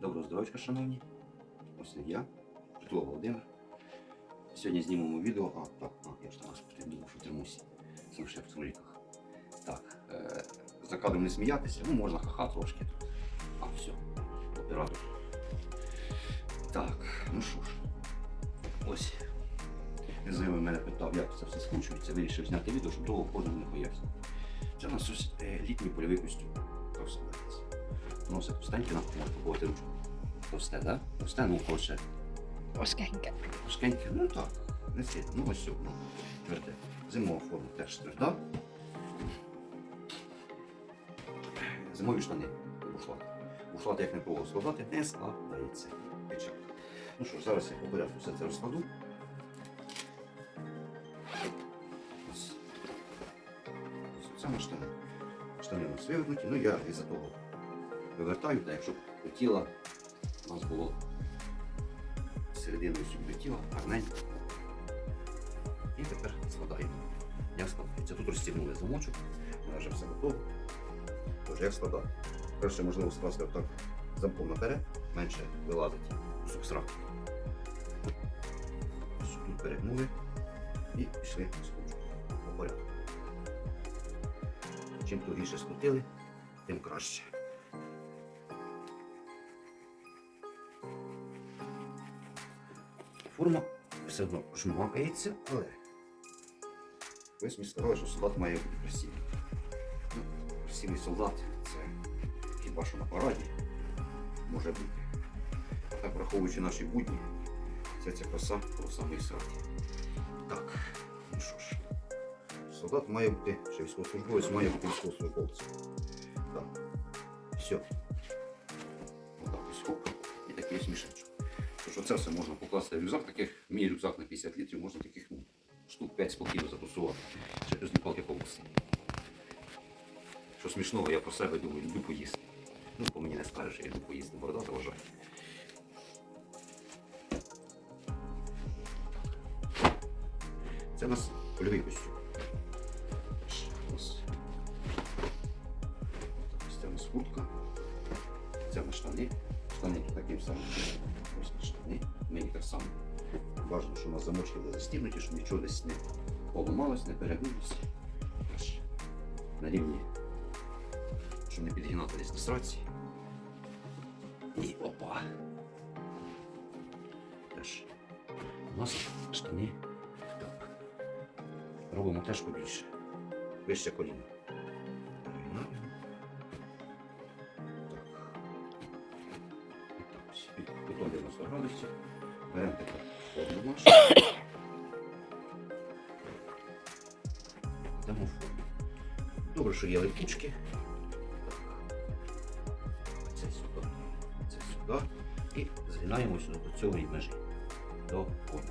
Доброго здоров'я, шановні. Ось я, Житло Володимир. Сьогодні знімемо відео. А, так, а, я ж там думав, що. Це ще в цумріках. Так, е, за кадром не сміятися, ну можна ха-ха трошки. А, все, оператор. Так, ну що ж. Ось. Знайомий мене питав, як це все скручується. Вирішив зняти відео, щоб довго кожному не пояснити. Це у нас ось е, літній польовий костюм. Носить пустеньки на пакувати ручку. Товсте, так? Товсте, ну коротше. Важкеньке. Важкеньке, ну так, не сильно. Ну ось сьогодні. Тверде. Зимова форма теж тверда. Зимові штани. Бушлат. Бушлат, як не пробував складати, не складається. Печатка. Ну що зараз я по порядку все це розкладу. Ось. Ось Саме штани. Штани у нас вивернуті. Ну я із-за того вивертаю, так якщо хотіла, у нас було серединою сюди тіла, гарненько. І тепер складаємо. Як складається? Тут розстібнули замочок, у вже все готово. Тож як складати? Перше, можливо, скласти отак замком наперед, менше вилазить субстрат. Ось Тут перегнули і пішли скручку по порядку. Чим тугіше скрутили, тим краще. Форма все одно жмакається, але ви мені сказали, що солдат має бути красивий. Ну, красивий солдат це хіба що на параді може бути. А так, враховуючи наші будні, це ця краса про самий сраді. Так, ну що ж, солдат має бути, ще військовослужбовець має бути військовослужбовцем. Так, все. Отак ось хоп. І такий ось мішечок. Тож це все можна покласти в рюкзак, таких мій рюкзак на 50 літрів, можна таких ну, штук 5 спокійно затусувати. Плюс палки колоси. Що смішного, я про себе думаю, люблю поїсти. Ну, по мені не скажеш, я люблю поїсти, борода вважаю. Це у нас польовий костюм. Замочки були застібнуті, щоб нічого десь не поламалось, не перегнулося. На рівні, щоб не підгинати десь до. І опа. Теж. У нас штани. Так. Робимо теж побільше. Вище коліно. Під кутом 90 градусів. Беремо тепер форму. Добре, що є липучки. Це сюди. Це сюди. І згинаємо сюди до цього межі. До форми.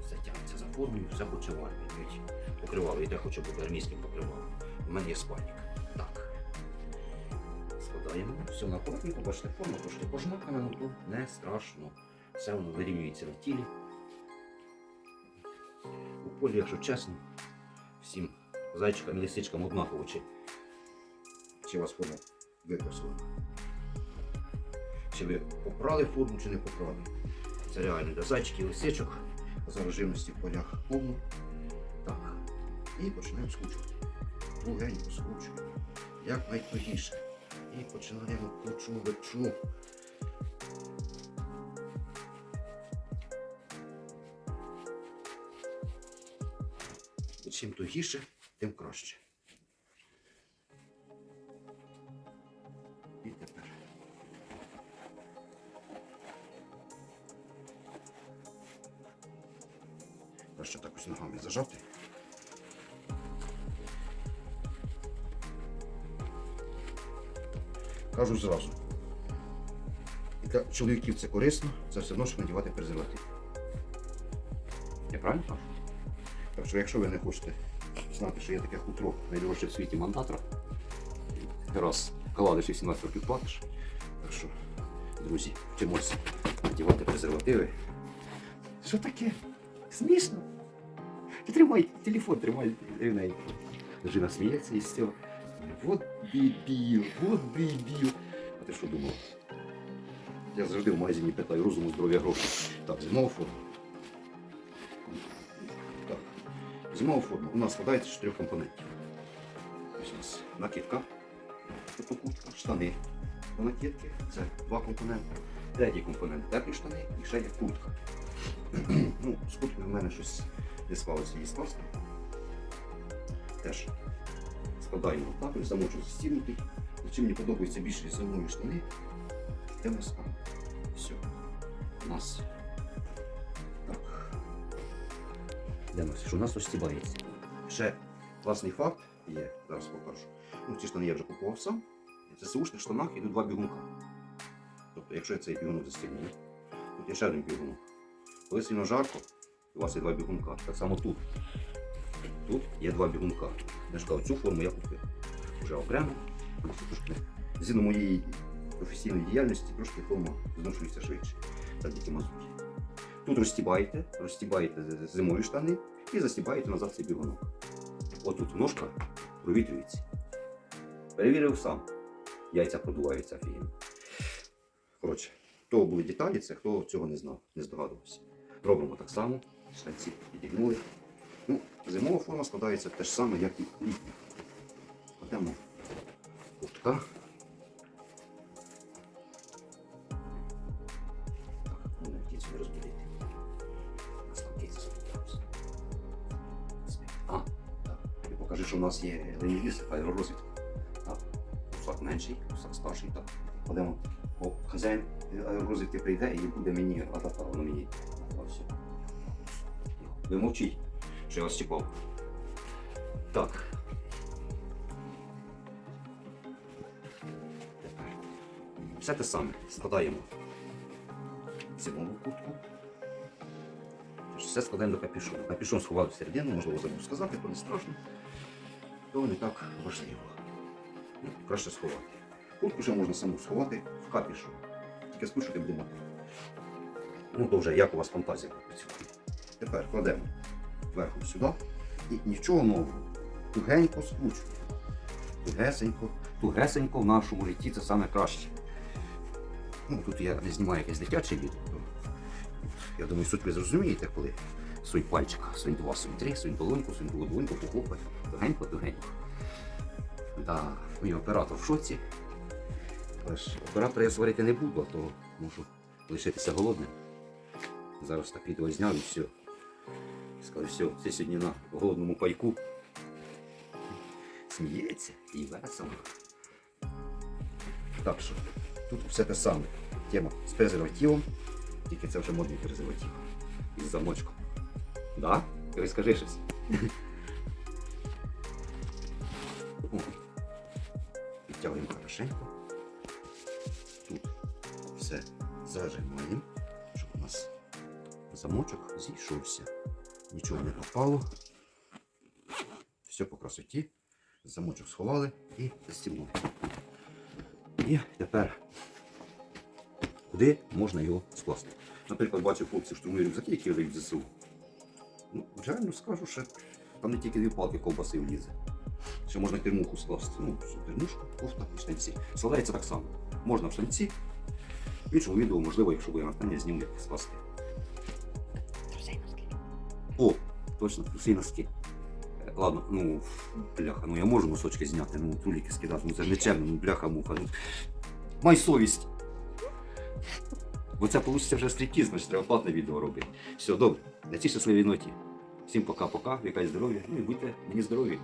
Все тягнеться за формою, все хоче в армії. Покривало, і те хоче бути армійським покривалом. У мене є спальник. Так. Все на акуратненько, бачите, форма трошки пожмакана, але то не страшно. Все воно вирівнюється на тілі. У полі, якщо чесно, всім зайчикам і лисичкам однаково, чи, чи у вас форма використана. Чи ви попрали форму, чи не попрали. Це реально для зайчиків і лисичок. Зараз в полях повно. Так. І починаємо скручувати. Тугенько скручуємо. Як найтугіше. І починаємо кручу-вечу. І чим тугіше, тим краще. І тепер. Краще так ось ногами зажати. Кажу зразу. Для чоловіків це корисно, це все одно, що надівати презерватив. Я правильно кажу? Так що, якщо ви не хочете знати, що є таке хутро найдорожче в світі мандатора, раз кладеш і 17 років платиш. Так що, друзі, вчимося надівати презервативи. Що таке? Смішно? Ти тримай телефон, тримай рівненько. Дружина сміється із цього. От бібіл, от бібіл. А ти що думав? Я завжди в магазині питаю розуму, здоров'я, гроші. Так, зимова форма. Так. Зимова форма у нас складається з чотирьох компонентів. Ось у нас накидка, тобто куртка, штани до накидки. Це два компоненти. Третій компонент теплі штани і ще є куртка. ну, з курткою в мене щось не склалося її скласти. Теж складаємо так, замочу застібнутий. Чим мені подобається більше зимові штани, де нас там. Все. У нас. Так. Де? Що у нас розстібається. Ще класний факт є, зараз покажу. Ну, ці штани я вже купував сам. В ЗСУшних штанах йдуть два бігунка. Тобто, якщо я цей бігунок застібну, тут є ще один бігунок. Коли сильно жарко, у вас є два бігунка. Так само тут. Тут є два бігунка. Я ж цю форму я купив. Вже окремо. Згідно моєї професійної діяльності трошки форма зношується швидше. Завдяки мазуті. Тут розстібаєте, розстібаєте зимові штани і застібаєте назад цей бігунок. Отут ножка провітрюється. Перевірив сам. Яйця продуваються офігенно. Коротше, то були деталі, це хто цього не знав, не здогадувався. Робимо так само, штанці підігнули. Ну, зимова форма складається те ж саме, як і літня. Кладемо куртка. Ну. А, так. Покажи, що у нас є ленівіс, аеророзвідка. Кусак менший, кусак старший. Так, кладемо. Бо хазяїн аеророзвідки прийде і буде мені атака, воно мені. Ви мовчіть, я вас. Так. Тепер все те саме. Складаємо зимову куртку. Все складаємо до капюшону. Капюшон сховав всередину, можливо, забув сказати, то не страшно. То не так важливо. Ну, краще сховати. Куртку ще можна саму сховати в капюшон. Тільки скушати буде мати. Ну, то вже як у вас фантазія працює. Тепер кладемо зверху сюди і нічого нового. Тугенько скручуємо. Тугесенько. Тугесенько в нашому житті це саме краще. Ну, тут я не знімаю якесь дитяче відео. Я думаю, суть ви зрозумієте, коли сунь пальчик, сунь два, сунь три, сунь долоньку, сунь долоньку, похлопай. Тугенько, тугенько. Да, мій оператор в шоці. Але ж оператора я сварити не буду, а то можу лишитися голодним. Зараз так відео і все. Скажу, все, це сьогодні на голодному пайку. Сміється і весело. Так що, тут все те саме. Тема з презервативом, тільки це вже модний презерватив. Із замочком. Да? Ти скажи щось. Підтягуємо хорошенько. Тут все зажимаємо, щоб у нас замочок зійшовся. Нічого не попало. Все по красоті. Замочок сховали і застібнули. І тепер куди можна його скласти. Наприклад, бачу хлопців штурмує рюкзаки, які дають в ЗСУ. Ну, реально скажу, що там не тільки дві палки ковбаси влізе. Ще можна термуху скласти. Ну, все, термушка, кофта і штанці. Складається так само. Можна в штанці. В іншому відео, можливо, якщо буде натхнення, зніму, як скласти. О, точно, труси і носки. Е, Ладно, ну, бляха, ну я можу носочки зняти, ну туліки скидати, ну це ж нечемно, ну бляха муха. Ну, май совість. Бо це вийде вже стріптіз, значить треба платне відео робити. Все, добре. На цій щасливій ноті. Всім пока-пока, вікай здоров'я, ну і будьте мені здорові.